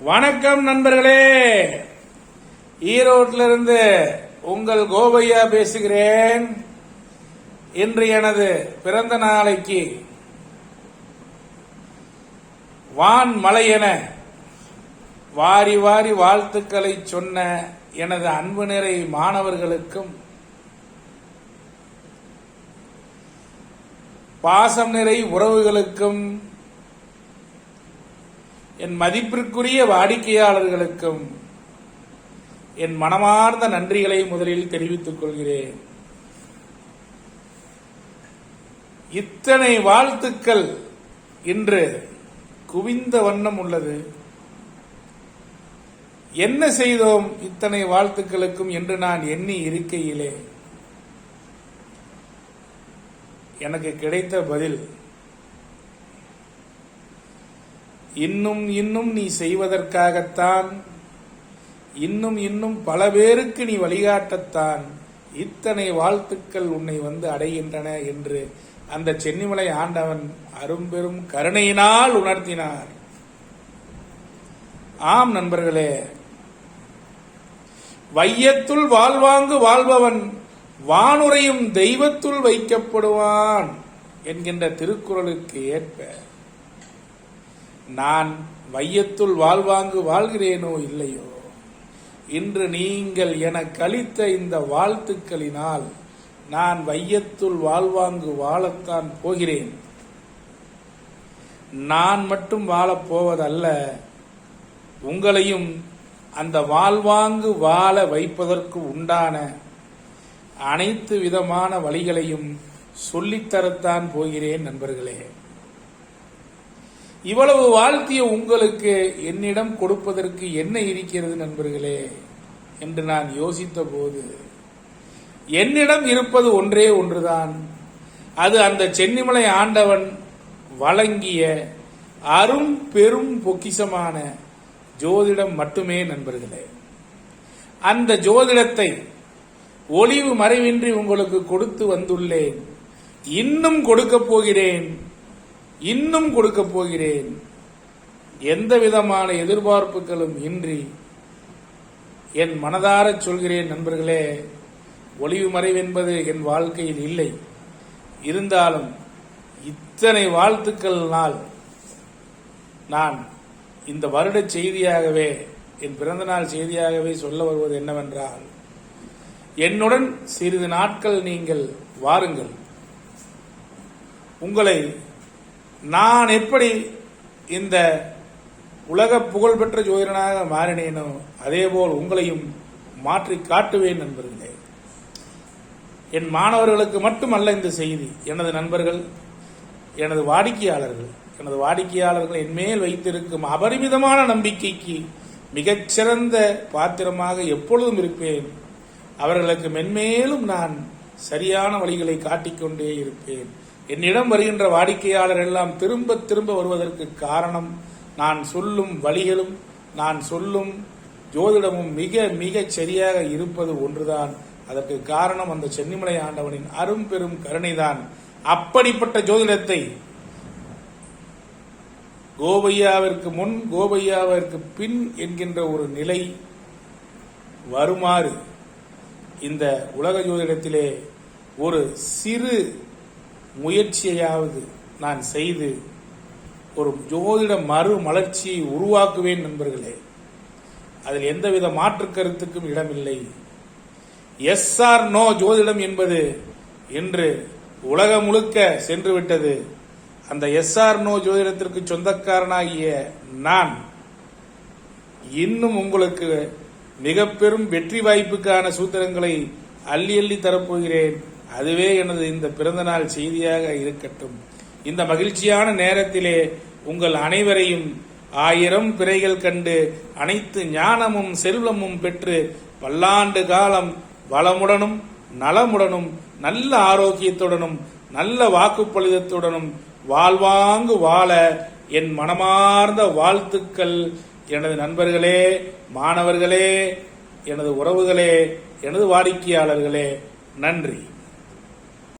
வணக்கம் நண்பர்களே. ஈரோட்டில் இருந்து உங்கள் கோபையா பேசுகிறேன். இன்று எனது பிறந்த நாளைக்கு வான் மலை என வாரி வாரி வாழ்த்துக்களை சொன்ன எனது அன்பு நிறை மாணவர்களுக்கும் பாசம் நிறை உறவுகளுக்கும் என் மதிப்பிற்குரிய வாடிக்கையாளர்களுக்கும் என் மனமார்ந்த நன்றிகளை முதலில் தெரிவித்துக் கொள்கிறேன். இத்தனை வாழ்த்துக்கள் இன்று குவிந்த வண்ணம் உள்ளது. என்ன செய்தோம் இத்தனை வாழ்த்துக்களுக்கும் என்று நான் எண்ணி இருக்கையிலே? எனக்கு கிடைத்த பதில் இன்னும் இன்னும் நீ செய்வதற்காகத்தான். இன்னும் இன்னும் பல பேருக்கு நீ வழிகாட்டத்தான். இத்தனை வாழ்த்துக்கள் உன்னை வந்து அடைகின்றன என்று அந்த சென்னிமலை ஆண்டவன் அரும்பெரும் கருணையினால் உணர்த்தினார். ஆம் நண்பர்களே வையத்துள் வாழ்வாங்கு வாழ்பவன் வானுரையும் தெய்வத்துள் வைக்கப்படுவான் என்கின்ற திருக்குறளுக்கு ஏற்ப நான் வையத்துள் வாழ்வாங்கு வாழ்கிறேனோ இல்லையோ? இன்று நீங்கள் எனக்கு அளித்த இந்த வாழ்த்துக்களினால் நான் வையத்துள் வாழ்வாங்கு வாழத்தான் போகிறேன். நான் மட்டும் வாழப் போவதல்ல உங்களையும் அந்த வாழ்வாங்கு வாழ வைப்பதற்கு உண்டான அனைத்து விதமான வழிகளையும் சொல்லித்தரத்தான் போகிறேன் நண்பர்களே. இவ்வளவு வாழ்த்திய உங்களுக்கு என்னிடம் கொடுப்பதற்கு என்ன இருக்கிறது நண்பர்களே என்று நான் யோசித்த போது என்னிடம் இருப்பது ஒன்றே ஒன்றுதான். அது அந்த சென்னிமலை ஆண்டவன் வழங்கிய அரும் பெரும் பொக்கிசமான ஜோதிடம் மட்டுமே நண்பர்களே. அந்த ஜோதிடத்தை ஒளிவு மறைவின்றி உங்களுக்கு கொடுத்து வந்துள்ளேன். இன்னும் கொடுக்கப் போகிறேன். இன்னும் கொடுக்கப் போகிறேன். எந்த விதமான எதிர்பார்ப்புகளும் இன்றி என் மனதாரச் சொல்கிறேன் நண்பர்களே ஒளிவு மறைவென்பது என் வாழ்க்கையில் இல்லை. இருந்தாலும் இத்தனை வாழ்த்துக்கள்னால் நான் இந்த வருட செய்தியாகவே என் பிறந்தநாள் செய்தியாகவே சொல்ல வருவது என்னவென்றால் என்னுடன் சிறிது நாட்கள் நீங்கள் வாருங்கள். உங்களை நான் எப்படி இந்த உலக புகழ்பெற்ற ஜோதிடனாக மாறினேனோ அதேபோல் உங்களையும் மாற்றி காட்டுவேன் நண்பர்களே. என் மாணவர்களுக்கு மட்டுமல்ல இந்த செய்தி. எனது நண்பர்கள் எனது வாடிக்கையாளர்கள் எனது வாடிக்கையாளர்கள் என்மேல் வைத்திருக்கும் அபரிமிதமான நம்பிக்கைக்கு மிகச்சிறந்த பாத்திரமாக எப்பொழுதும் இருப்பேன். அவர்களுக்கு மென்மேலும் நான் சரியான வழிகளை காட்டிக்கொண்டே இருப்பேன். என்னிடம் வருகின்ற வாடிக்கையாளர் எல்லாம் திரும்ப திரும்ப வருவதற்கு காரணம் நான் சொல்லும் வழிகளும் நான் சொல்லும் ஜோதிடமும் மிக மிக சரியாக இருப்பது ஒன்றுதான். அதற்கு காரணம் அந்த சென்னிமலை ஆண்டவனின் அரும்பெரும் கருணைதான். அப்படிப்பட்ட ஜோதிடத்தை கோபையாவிற்கு முன் கோபையாவிற்கு பின் என்கின்ற ஒரு நிலை வருமாறு இந்த உலக ஜோதிடத்திலே ஒரு சிறு முயற்சியையாவது நான் செய்து ஒரு ஜோதிட மறு மலர்ச்சியை உருவாக்குவேன் நண்பர்களே. அதில் எந்தவித மாற்று கருத்துக்கும் இடமில்லை. எஸ் ஆர் நோ ஜோதிடம் என்பது இன்று உலகம் முழுக்க சென்று விட்டது அந்த எஸ் ஆர் நோ ஜோதிடத்திற்கு சொந்தக்காரனாகிய நான் இன்னும் உங்களுக்கு மிக பெரும் வெற்றி வாய்ப்புக்கான சூத்திரங்களை அள்ளி அள்ளி தரப்போகிறேன். அதுவே எனது இந்த பிறந்தநாள் செய்தியாக இருக்கட்டும். இந்த மகிழ்ச்சியான நேரத்திலே உங்கள் அனைவரையும் ஆயிரம் பிறைகள் கண்டு அனைத்து ஞானமும் செல்வமும் பெற்று பல்லாண்டு காலம் வளமுடனும் நலமுடனும் நல்ல ஆரோக்கியத்துடனும் நல்ல வாக்குப்பளிதத்துடனும் வாழ்வாங்கு வாழ என் மனமார்ந்த வாழ்த்துக்கள். எனது நண்பர்களே மாணவர்களே எனது உறவுகளே எனது வாடிக்கையாளர்களே நன்றி.